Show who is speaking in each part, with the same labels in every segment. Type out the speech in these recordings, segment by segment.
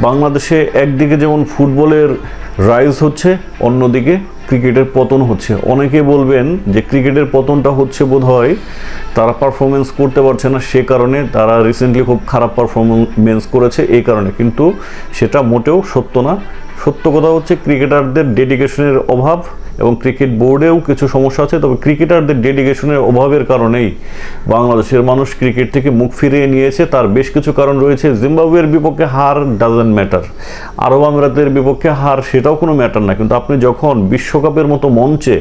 Speaker 1: বাংলাদেশে একদিকে যেমন ফুটবলের রাইজ হচ্ছে, অন্যদিকে ক্রিকেটের পতন হচ্ছে। অনেকে বলবেন যে ক্রিকেটের পতনটা হচ্ছে বোধ হয় তারা পারফরমেন্স করতে পারছে না, সে কারণে তারা রিসেন্টলি খুব খারাপ পারফরমেন্স করেছে এই কারণে। কিন্তু সেটা মোটেও সত্য না। সত্য কথা হচ্ছে ক্রিকেটারদের ডেডিকেশনের অভাব এবং ক্রিকেট বোর্ডেও কিছু সমস্যা আছে, তবে ক্রিকেটারদের ডেডিকেশনের অভাবের কারণেই বাংলাদেশের মানুষ ক্রিকেট থেকে মুখ ফিরিয়ে নিয়েছে। তার বেশ কিছু কারণ রয়েছে। জিম্বাবুয়ের বিপক্ষে হার ডাজেন্ট ম্যাটার আরব আমিরাতের বিপক্ষে হার সেটাও কোনো ম্যাটার না। কিন্তু আপনি যখন বিশ্বকাপের মতো মঞ্চে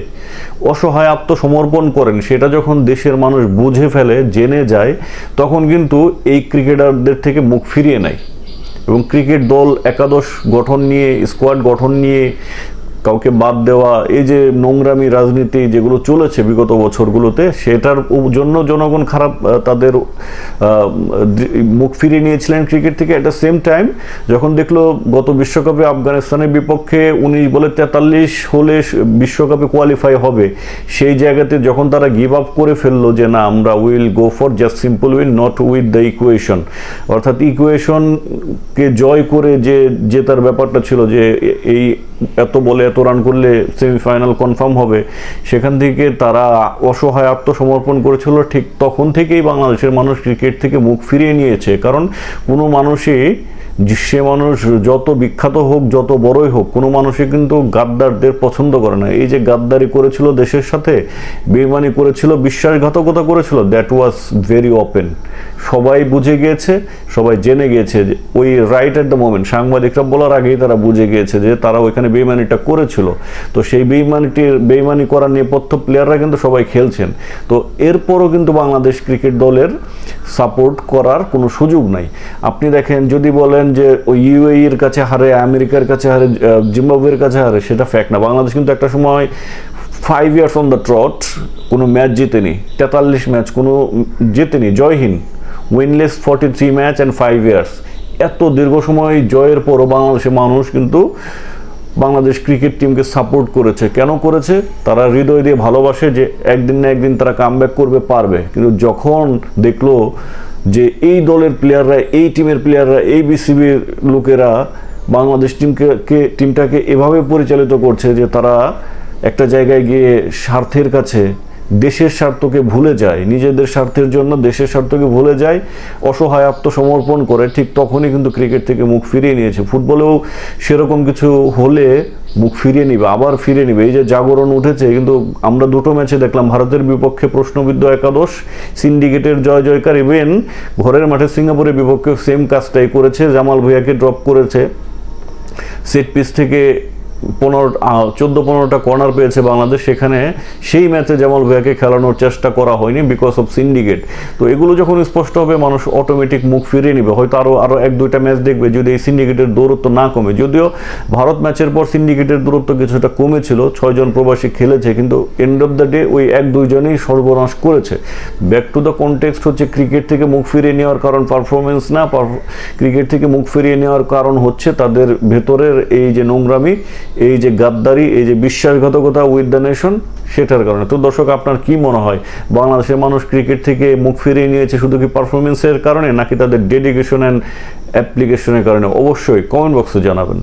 Speaker 1: অসহায় আত্মসমর্পণ করেন, সেটা যখন দেশের মানুষ বুঝে ফেলে, জেনে যায়, তখন কিন্তু এই ক্রিকেটারদের থেকে মুখ ফিরিয়ে নেয়। এবং ক্রিকেট দল, একাদশ গঠন নিয়ে স্কোয়াড গঠন নিয়ে কাউকে বাদ দেওয়া, এই যে নোংরামি রাজনীতি যেগুলো চলেছে বিগত বছরগুলোতে, সেটার জন্য জনগণ খারাপ তাদের মুখ ফিরিয়ে নিয়েছিলেন ক্রিকেট থেকে এট দ্য সেম টাইম যখন দেখল গত বিশ্বকাপে আফগানিস্তানের বিপক্ষে উনিশ বলে তেতাল্লিশ হলে বিশ্বকাপে কোয়ালিফাই হবে। সেই জায়গাতে যখন তারা গিভ আপ করে ফেলল যে না, আমরা will go for just simple win not with the equation অর্থাৎ ইকুয়েশনকে জয় করে যে জেতার ব্যাপারটা ছিল যে এই এত বলে, এত রান করলে সেমিফাইনাল কনফার্ম হবে, সেখান থেকে তারা অসহায় আত্মসমর্পণ করেছিল, ঠিক তখন থেকেই বাংলাদেশের মানুষ ক্রিকেট থেকে মুখ ফিরিয়ে নিয়েছে। কারণ কোনো মানুষই সে মানুষ যত বিখ্যাত হোক, যত বড়ই হোক, কোনো মানুষই কিন্তু গাদ্দারদের পছন্দ করে না। এই যে গাদ্দারি করেছিল দেশের সাথে বেমানি করেছিল, বিশ্বাসঘাতকতা করেছিল দ্যাট ওয়াজ ভেরি ওপেন সবাই বুঝে গিয়েছে, সবাই জেনে গিয়েছে যে ওই রাইট এট দ্য মোমেন্ট সাংবাদিকরা বলার আগেই তারা বুঝে গিয়েছে যে তারা ওইখানে বেইমানিটা করেছিল। তো সেই বেইমানিটির, বেইমানি করার নেপথ্য প্লেয়াররা কিন্তু সবাই খেলছেন। তো এরপরও কিন্তু বাংলাদেশ ক্রিকেট দলের সাপোর্ট করার কোনো সুযোগ নাই। আপনি দেখেন, যদি বলেন যে ওই ইউএই কাছে হারে, আমেরিকার কাছে হারে জিম্বাবুয়ের কাছে হারে, সেটা ফ্যাক্ট না। বাংলাদেশ কিন্তু একটা সময় five years on the trot কোনো ম্যাচ জিতেনি। তেতাল্লিশ ম্যাচ কোনো জেতেনি। জয়হীন winless forty three match and five years এত দীর্ঘ সময় জয়ের পরও বাংলাদেশের মানুষ কিন্তু বাংলাদেশ ক্রিকেট টিমকে সাপোর্ট করেছে। কেন করেছে? তারা হৃদয় দিয়ে ভালোবাসে যে একদিন না একদিন তারা কামব্যাক করবে, পারবে। কিন্তু যখন দেখল যে এই দলের প্লেয়াররা এই টিমের প্লেয়াররা এই বিসিবির লোকেরা বাংলাদেশ টিমকে টিমটাকে এভাবে পরিচালিত করছে যে তারা একটা জায়গায় গিয়ে স্বার্থের কাছে দেশের স্বার্থকে ভুলে যায়, নিজেদের স্বার্থের জন্য দেশের স্বার্থকে ভুলে যায়, অসহায় আত্মসমর্পণ করে ঠিক তখনই কিন্তু ক্রিকেট থেকে মুখ ফিরিয়ে নিয়েছে। ফুটবলেও সেরকম কিছু হলে মুখ ফিরিয়ে নিবে, আবার ফিরে নিবে। এই যে জাগরণ উঠেছে, কিন্তু আমরা দুটো ম্যাচে দেখলাম, ভারতের বিপক্ষে প্রশ্নবিদ্ধ একাদশ, সিন্ডিকেটের জয় জয়কার ইভেন, ঘরের মাঠে সিঙ্গাপুরের বিপক্ষে সেম কাজটাই করেছে, জামাল ভুঁইয়াকে ড্রপ করেছে। সেট পিস থেকে পনেরো চোদ্দ, পনেরোটা কর্নার পেয়েছে বাংলাদেশ। সেখানে সেই ম্যাচে জামাল ভুঁইয়াকে খেলানোর চেষ্টা করা হয়নি বিকজ অফ সিন্ডিকেট তো এগুলো যখন স্পষ্ট হবে, মানুষ অটোমেটিক মুখ ফিরিয়ে নেবে। হয়তো আরও আরও এক, দুইটা ম্যাচ দেখবে যদি এই সিন্ডিকেটের দূরত্ব না কমে। যদিও ভারত ম্যাচের পর সিন্ডিকেটের দূরত্ব কিছুটা কমেছিল, ছয়জন প্রবাসী খেলেছে, কিন্তু এন্ড অফ দ্য ডে ওই এক, দুইজনেই সর্বনাশ করেছে। ব্যাক টু দ্য কনটেক্সট হচ্ছে ক্রিকেট থেকে মুখ ফিরিয়ে নেওয়ার কারণ পারফরমেন্স না ক্রিকেট থেকে মুখ ফিরিয়ে নেওয়ার কারণ হচ্ছে তাদের ভেতরের এই যে নোংরামি এই যে গাদ্দারি, এই যে বিশ্বাসঘাতকতা উইথ দ্য নেশন সেটার কারণে। তো দর্শক, আপনার কি মনে হয়? বাংলাদেশের মানুষ ক্রিকেট থেকে মুখ ফিরিয়ে নিয়েছে শুধু কি পারফরমেন্সের কারণে, নাকি তাদের ডেডিকেশন অ্যান্ড অ্যাপ্লিকেশনের কারণে? অবশ্যই কমেন্ট বক্সে জানাবেন।